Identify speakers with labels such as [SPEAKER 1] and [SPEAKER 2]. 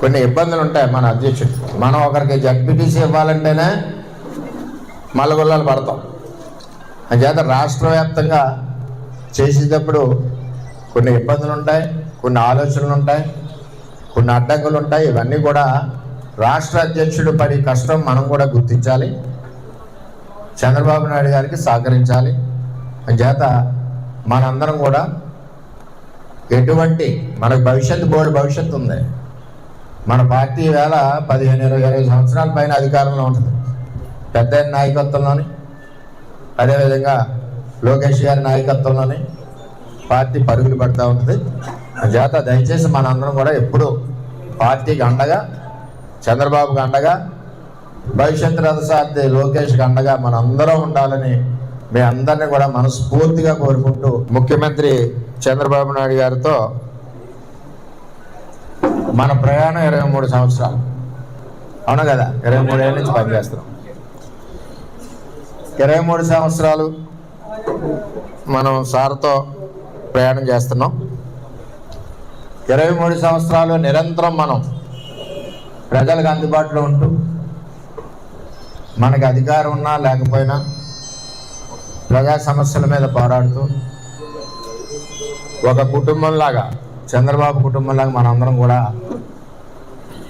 [SPEAKER 1] కొన్ని ఇబ్బందులు ఉంటాయి మన అధ్యక్షుడు. మనం ఒకరికి జడ్పీటీసీ ఇవ్వాలంటేనే మల్లగొల్లాలు పడతాం. అంచేత రాష్ట్ర వ్యాప్తంగా చేసేటప్పుడు కొన్ని ఇబ్బందులు ఉంటాయి కొన్ని ఆలోచనలు ఉంటాయి కొన్ని అడ్డంకులు ఉంటాయి. ఇవన్నీ కూడా రాష్ట్ర అధ్యక్షుడు పడి కష్టం మనం కూడా గుర్తించాలి. చంద్రబాబు నాయుడు గారికి సహకరించాలి. అంచేత మనందరం కూడా ఎటువంటి మనకు భవిష్యత్తు బోర్డు భవిష్యత్తు ఉంది. మన పార్టీ వేళ పదిహేను ఇరవై ఇరవై సంవత్సరాల పైన అధికారంలో ఉంటుంది. పెద్ద నాయకత్వంలోని అదేవిధంగా లోకేష్ గారి నాయకత్వంలోని పార్టీ పరుగులు పడుతూ ఉంటుంది. చేత దయచేసి మనందరం కూడా ఎప్పుడు పార్టీకి అండగా చంద్రబాబుకి అండగా భవిష్యత్ రథసార్థి లోకేష్కి అండగా మనందరం ఉండాలని మీ అందరినీ కూడా మనస్ఫూర్తిగా కోరుకుంటూ ముఖ్యమంత్రి చంద్రబాబు నాయుడు గారితో మన ప్రయాణం ఇరవై మూడు సంవత్సరాలు. అవును కదా? ఇరవై మూడు ఏళ్ళ నుంచి పనిచేస్తున్నాం. ఇరవై మూడు సంవత్సరాలు మనం సార్తో ప్రయాణం చేస్తున్నాం. ఇరవై మూడు సంవత్సరాలు నిరంతరం మనం ప్రజలకు అందుబాటులో ఉంటూ మనకి అధికారం ఉన్నా లేకపోయినా ప్రజా సమస్యల మీద పోరాడుతూ ఒక కుటుంబంలాగా చంద్రబాబు కుటుంబంలాగా మనందరం కూడా